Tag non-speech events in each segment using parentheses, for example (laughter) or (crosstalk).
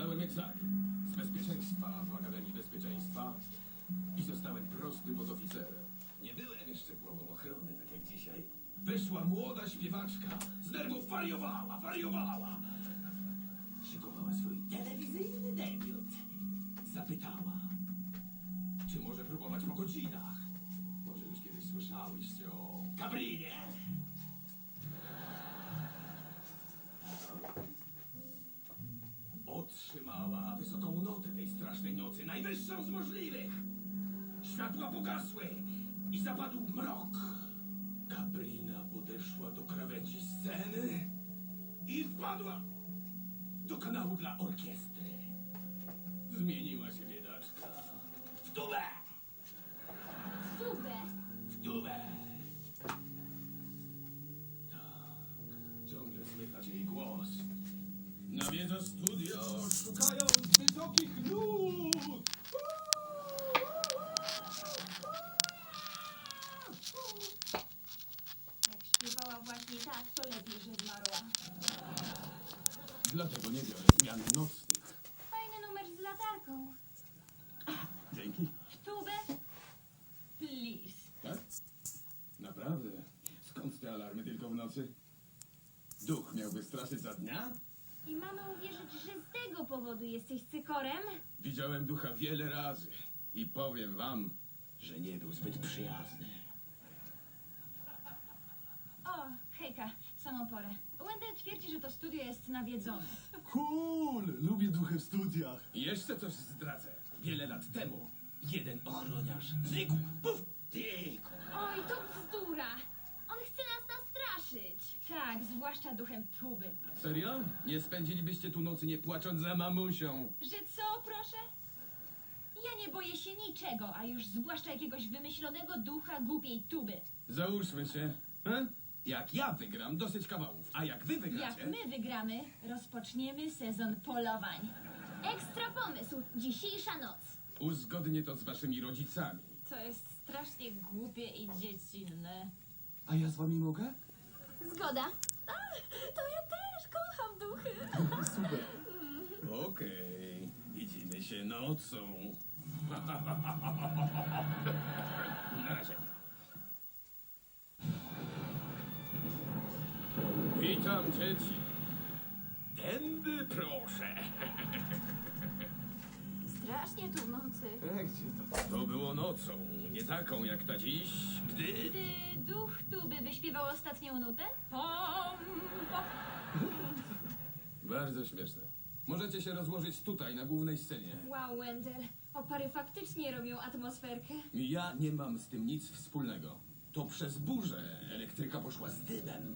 Zdałem egzamin z bezpieczeństwa w Akademii Bezpieczeństwa i zostałem prostym podoficerem. Nie byłem jeszcze głową ochrony, tak jak dzisiaj. Wyszła młoda śpiewaczka, z nerwów wariowała, wariowała. Szykowała swój telewizyjny debiut. Zapytała, czy może próbować po godzinach. Najwyższą z możliwych. Światła pogasły i zapadł mrok. Kabrina podeszła do krawędzi sceny i wpadła do kanału dla orkiestry. Zmieniła się biedaczka. W dubę! Tubę. W dubę! Tak, ciągle słychać jej głos. Nawiedza studio, szukając wysokich nut! Jak śpiewała właśnie tak, to lepiej, że zmarła. Dlatego nie biorę zmian nocnych. Fajny numer z latarką. Dzięki. W tubę? Please. Tak? Naprawdę? Skąd te alarmy tylko w nocy? Duch miałby straszyć za dnia? I mamy uwierzyć, że z tego powodu jesteś cykorem? Widziałem ducha wiele razy i powiem wam, że nie był zbyt przyjazny. Hejka, w samą porę. Wendell twierdzi, że to studio jest nawiedzone. Cool! Lubię duchy w studiach. Jeszcze coś zdradzę. Wiele lat temu jeden ochroniarz znikł. Puf! Znikł. Oj, to bzdura! On chce nas nastraszyć. Tak, zwłaszcza duchem tuby. Serio? Nie spędzilibyście tu nocy nie płacząc za mamusią. Że co, proszę? Ja nie boję się niczego, a już zwłaszcza jakiegoś wymyślonego ducha głupiej tuby. Załóżmy się. He? Jak ja wygram, dosyć kawałów. A jak wy wygracie... Jak my wygramy, rozpoczniemy sezon polowań. Ekstra pomysł! Dzisiejsza noc. Uzgodnię to z waszymi rodzicami. To jest strasznie głupie i dziecinne. A ja z wami mogę? Zgoda. A, to ja też kocham duchy. (laughs) Super. Okej, widzimy się nocą. (laughs) Na razie. Dzieci. Tędy proszę. Strasznie tu w nocy. E, gdzie to? To było nocą, nie taką jak ta dziś, gdy... Gdy duch tuby wyśpiewał ostatnią nutę? Pom, pom. Bardzo śmieszne. Możecie się rozłożyć tutaj, na głównej scenie. Wow, Wendell. Opary faktycznie robią atmosferkę. Ja nie mam z tym nic wspólnego. To przez burzę elektryka poszła z dymem.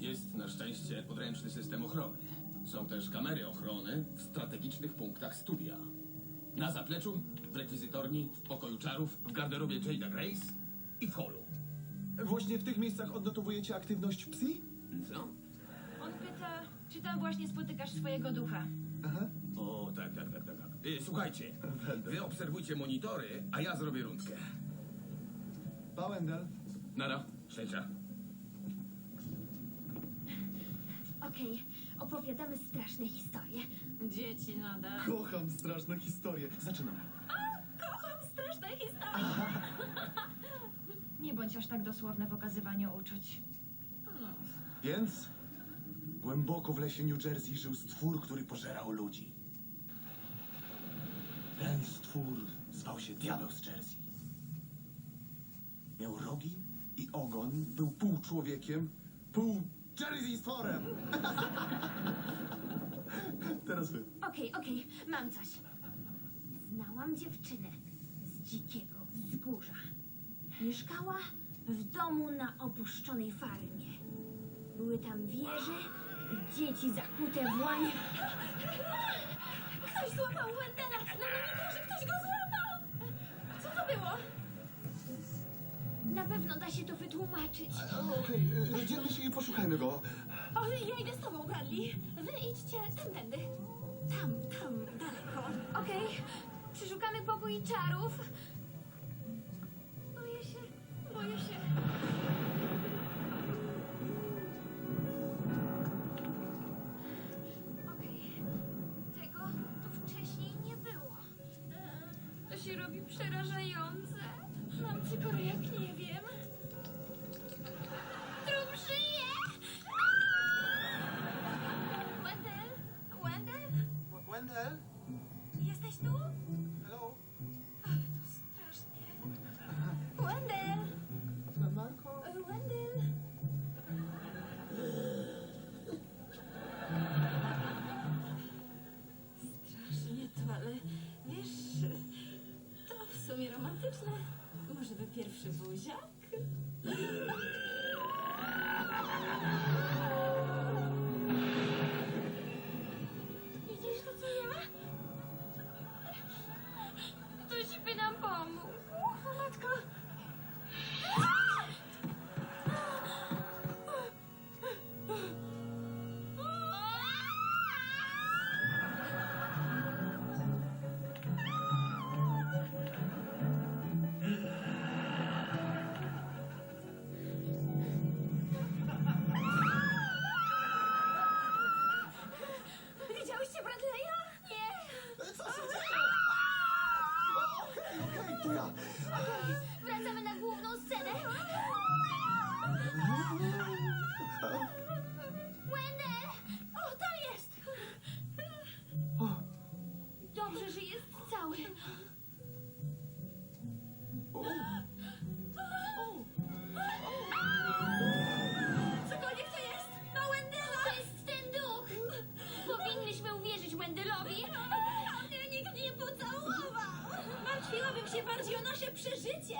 Jest na szczęście podręczny system ochrony. Są też kamery ochrony w strategicznych punktach studia. Na zapleczu, w rekwizytorni, w pokoju czarów, w garderobie Jada Grace i w holu. Właśnie w tych miejscach odnotowujecie aktywność psi? Co? On pyta, czy tam właśnie spotykasz swojego ducha. Aha. O, tak, tak, tak, tak. tak. Y, słuchajcie, wy obserwujcie monitory, a ja zrobię rundkę. Pa, Wendell. Nara, szczęścia. Okej, opowiadamy straszne historie. Dzieci nada. Kocham straszne historie. Zaczynamy. Kocham straszne historie. (laughs) Nie bądź aż tak dosłowna w okazywaniu uczuć. Więc głęboko w lesie New Jersey żył stwór, który pożerał ludzi. Ten stwór zwał się Diabeł z Jersey. Miał rogi i ogon, był pół człowiekiem, pół Jersey stworem. (laughs) Teraz wy. Okej, okej, mam coś. Znałam dziewczynę z dzikiego wzgórza. Mieszkała w domu na opuszczonej farmie. Były tam wieże i dzieci zakute w łanie. Ktoś złapał Wendela! Na monitorze ktoś go złapał! Co to było? Na pewno da się to wytłumaczyć. Okej, e, okay, się i poszukajmy go. O, ja idę z tobą, Bradley. Wy idźcie tamtędy. Tam, tam, daleko. Okej, przeszukamy pokój czarów. Boję się, boję się. Okej, tego tu wcześniej nie było. E, to się robi przerażające. Mam cykory jak nie wiem. Trup żyje! Wendell? Wendell? Wendell? Jesteś tu? Hello? Ale to strasznie. Wendell! Marko? Wendell! Strasznie to, ale wiesz, to w sumie romantyczne. Może by pierwszy buziak?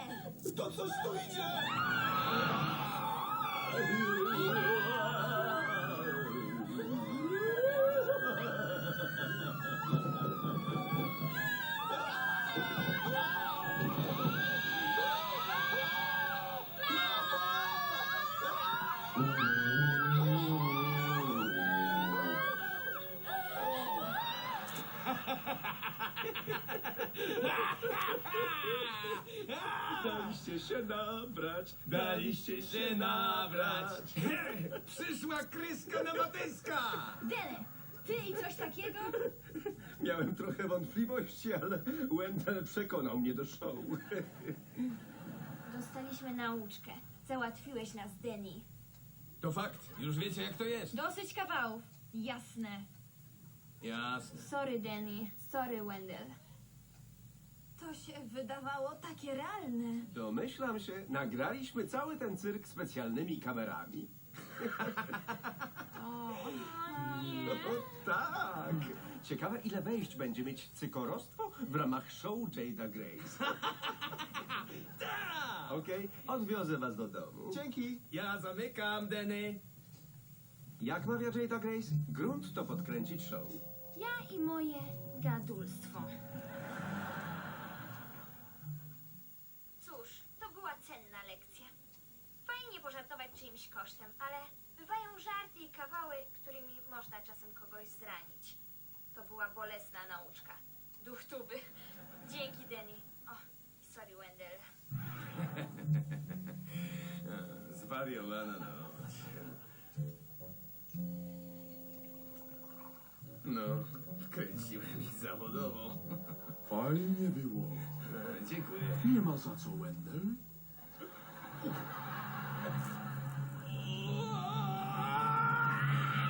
Przeżycie. To coś tu idzie! Daliście się nabrać, daliście się nabrać. Przyszła kryska na matyska! Dele, ty i coś takiego? Miałem trochę wątpliwości, ale Wendell przekonał mnie do show. Dostaliśmy nauczkę. Załatwiłeś nas, Denny. To fakt, już wiecie jak to jest. Dosyć kawałów. Jasne. Jasne. Sorry, Denny. Sorry, Wendell. To się wydawało takie realne. Domyślam się, nagraliśmy cały ten cyrk specjalnymi kamerami. (laughs) O, No tak. Ciekawe, ile wejść będzie mieć cykorostwo w ramach show Jada Grace. (laughs) tak! Okej, odwiozę was do domu. Dzięki. Ja zamykam, Denny. Jak mawia Jada Grace? Grunt to podkręcić show. Ja i moje gadulstwo. Cóż, to była cenna lekcja. Fajnie pożartować czyimś kosztem, ale bywają żarty i kawały, którymi można czasem kogoś zranić. To była bolesna nauczka. Duch tuby. Dzięki, Denny. O, sorry, Wendell. (laughs) Zwariowana. No, wkręciłem ich zawodowo. Fajnie było. E, Dziękuję. Nie ma za co, Wendell.